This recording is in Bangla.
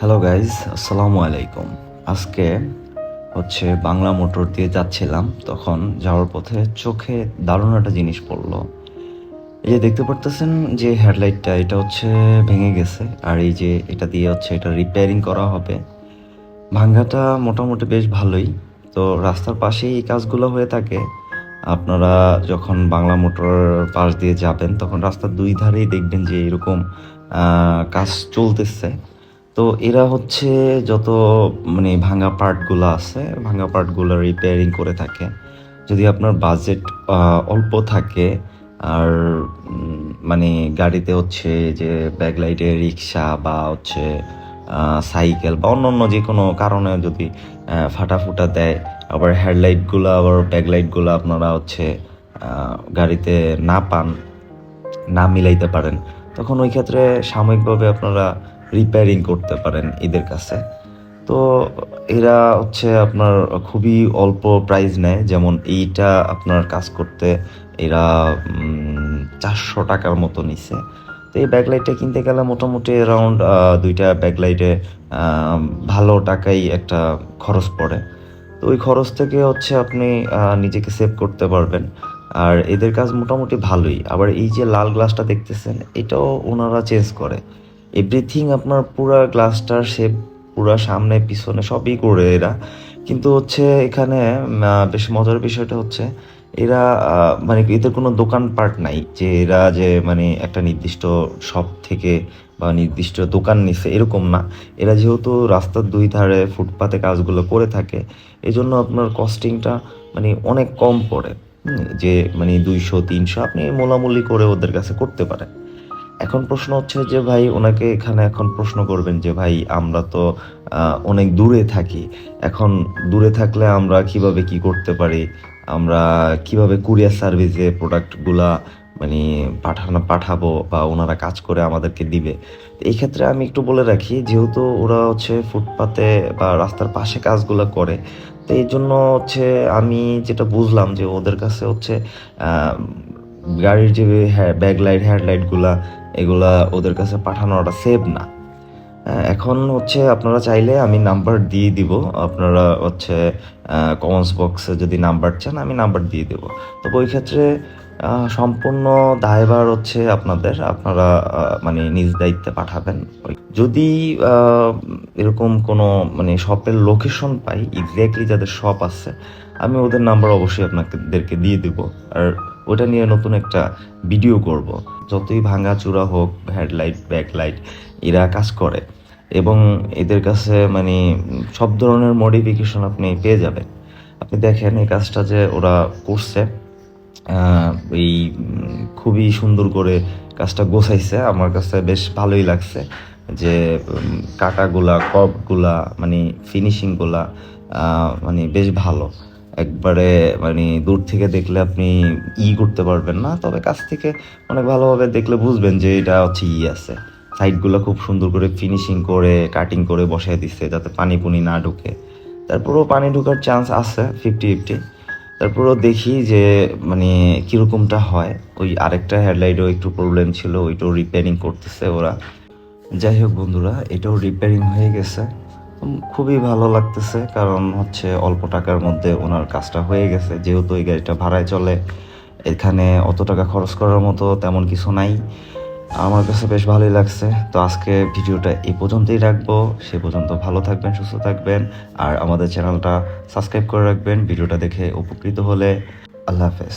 হ্যালো গাইজ আসসালামু আলাইকুম আজকে হচ্ছে বাংলা মোটর দিয়ে যাচ্ছিলাম, তখন যাওয়ার পথে চোখে দারুণ একটা জিনিস পড়ল। এই যে দেখতে পারতেছেন যে হেডলাইটটা, এটা হচ্ছে ভেঙে গেছে, আর এই যে এটা দিয়ে হচ্ছে এটা রিপেয়ারিং করা হবে। ভাঙ্গাটা মোটামুটি বেশ ভালোই। তো রাস্তার পাশেই এই কাজগুলো হয়ে থাকে। আপনারা যখন বাংলা মোটর পাশ দিয়ে যাবেন, তখন রাস্তার দুই ধারেই দেখবেন যে এরকম কাজ চলতেছে। তো এরা হচ্ছে যত মানে ভাঙা পার্টগুলো আছে, ভাঙা পার্টগুলো রিপেয়ারিং করে থাকে। যদি আপনার বাজেট অল্প থাকে, আর মানে গাড়িতে হচ্ছে যে ব্যাকলাইটে রিক্সা বা হচ্ছে সাইকেল বা অন্য যে কোনো কারণে যদি ফাটাফুটা দেয়, আবার হেডলাইটগুলো আবার ব্যাকলাইটগুলো আপনারা হচ্ছে গাড়িতে না পান, না মিলাইতে পারেন, তখন ওই ক্ষেত্রে সাময়িকভাবে আপনারা রিপেয়ারিং করতে পারেন এদের কাছে। তো এরা হচ্ছে আপনার খুবই অল্প প্রাইস নেয়। যেমন এইটা আপনার কাজ করতে এরা চারশো টাকার মতো নিছে। তো এই ব্যাকলাইটটা কিনতে গেলে মোটামুটি অ্যারাউন্ড দুইটা ব্যাকলাইটে ভালো টাকাই একটা খরচ পড়ে। তো ওই খরচ থেকে হচ্ছে আপনি নিজেকে সেভ করতে পারবেন। আর এদের কাজ মোটামুটি ভালোই। আবার এই যে লাল গ্লাসটা দেখতেছেন, এটাও ওনারা চেঞ্জ করে। এভরিথিং আপনার পুরা গ্লাসটার শেপ পুরা সামনে, পিছনে সবই করে এরা। কিন্তু হচ্ছে এখানে বেশ মজার বিষয়টা হচ্ছে, এরা মানে এদের কোনো দোকান পার্ট নাই, যে এরা যে মানে একটা নির্দিষ্ট শপ থেকে বা নির্দিষ্ট দোকান নিছে, এরকম না। এরা যেহেতু রাস্তার দুই ধারে ফুটপাতে কাজগুলো করে থাকে এই জন্য আপনার কস্টিংটা মানে অনেক কম পড়ে। যে মানে দুইশো, তিনশো, আপনি মোলামুলি করে ওদের কাছে করতে পারেন। এখন প্রশ্ন হচ্ছে যে ভাই, ওনাকে এখানে এখন প্রশ্ন করবেন যে ভাই, আমরা তো অনেক দূরে থাকি। এখন দূরে থাকলে আমরা কীভাবে কি করতে পারি? আমরা কীভাবে কুরিয়ার সার্ভিসে প্রোডাক্টগুলা মানে পাঠানো, পাঠাবো বা ওনারা কাজ করে আমাদেরকে দিবে? এই ক্ষেত্রে আমি একটু বলে রাখি, যেহেতু ওরা হচ্ছে ফুটপাতে বা রাস্তার পাশে কাজগুলো করে, তো এই জন্য হচ্ছে আমি যেটা বুঝলাম যে ওদের কাছে হচ্ছে গাড়ির যে ব্যাকলাইট হেডলাইটগুলা এগুলা ওদের কাছে পাঠানোটা সেভ না। এখন হচ্ছে আপনারা চাইলে আমি নাম্বার দিয়ে দিব। আপনারা হচ্ছে কমেন্টস বক্সে যদি নাম্বার চান, আমি নাম্বার দিয়ে দেব। তবে ওই ক্ষেত্রে সম্পূর্ণ দায়ভার হচ্ছে আপনাদের। আপনারা মানে নিজ দায়িত্বে পাঠাবেন। যদি এরকম কোনো মানে শপের লোকেশন পাই এক্স্যাক্টলি যাদের শপ আছে, আমি ওদের নাম্বার অবশ্যই আপনাদেরকে দিয়ে দিব। আর ওটা নিয়ে নতুন একটা ভিডিও করব। যতই ভাঙা চূড়া হোক হেডলাইট ব্যাকলাইট এরা কাজ করে। এবং এদের কাছে মানে সব ধরনের মডিফিকেশন আপনি পেয়ে যাবেন। আপনি দেখেন এই কাজটা যে ওরা করছে এই খুবই সুন্দর করে কাজটা গোছাইছে। আমার কাছে বেশ ভালোই লাগছে যে কাটাগুলা কপগুলা মানে ফিনিশিংগুলা মানে বেশ ভালো। একবারে মানে দূর থেকে দেখলে আপনি ই করতে পারবেন না। তবে কাছ থেকে অনেক ভালোভাবে দেখলে বুঝবেন যে এটা হচ্ছে ই আছে। সাইডগুলো খুব সুন্দর করে ফিনিশিং করে কাটিং করে বসাই দিচ্ছে যাতে পানি পুনি না ঢুকে। তারপরেও পানি ঢোকার চান্স আছে ফিফটি ফিফটি তারপরেও দেখি যে মানে কীরকমটা হয়। ওই আরেকটা হেডলাইটও একটু প্রবলেম ছিল, ওইটাও রিপেয়ারিং করতেছে ওরা। যাই হোক বন্ধুরা, এটাও রিপেয়ারিং হয়ে গেছে। খুবই ভালো লাগতেছে, কারণ হচ্ছে অল্প টাকার মধ্যে ওনার কাজটা হয়ে গেছে। যেহেতু এই গাড়িটা ভাড়ায় চলে, এখানে অত টাকা খরচ করার মতো তেমন কিছু নাই। আমার কাছে বেশ ভালোই লাগছে। তো আজকে ভিডিওটা এই পর্যন্তই রাখব। সে পর্যন্ত ভালো থাকবেন, সুস্থ থাকবেন, আর আমাদের চ্যানেলটা সাবস্ক্রাইব করে রাখবেন। ভিডিওটা দেখে উপকৃত হলে আল্লাহ হাফেজ।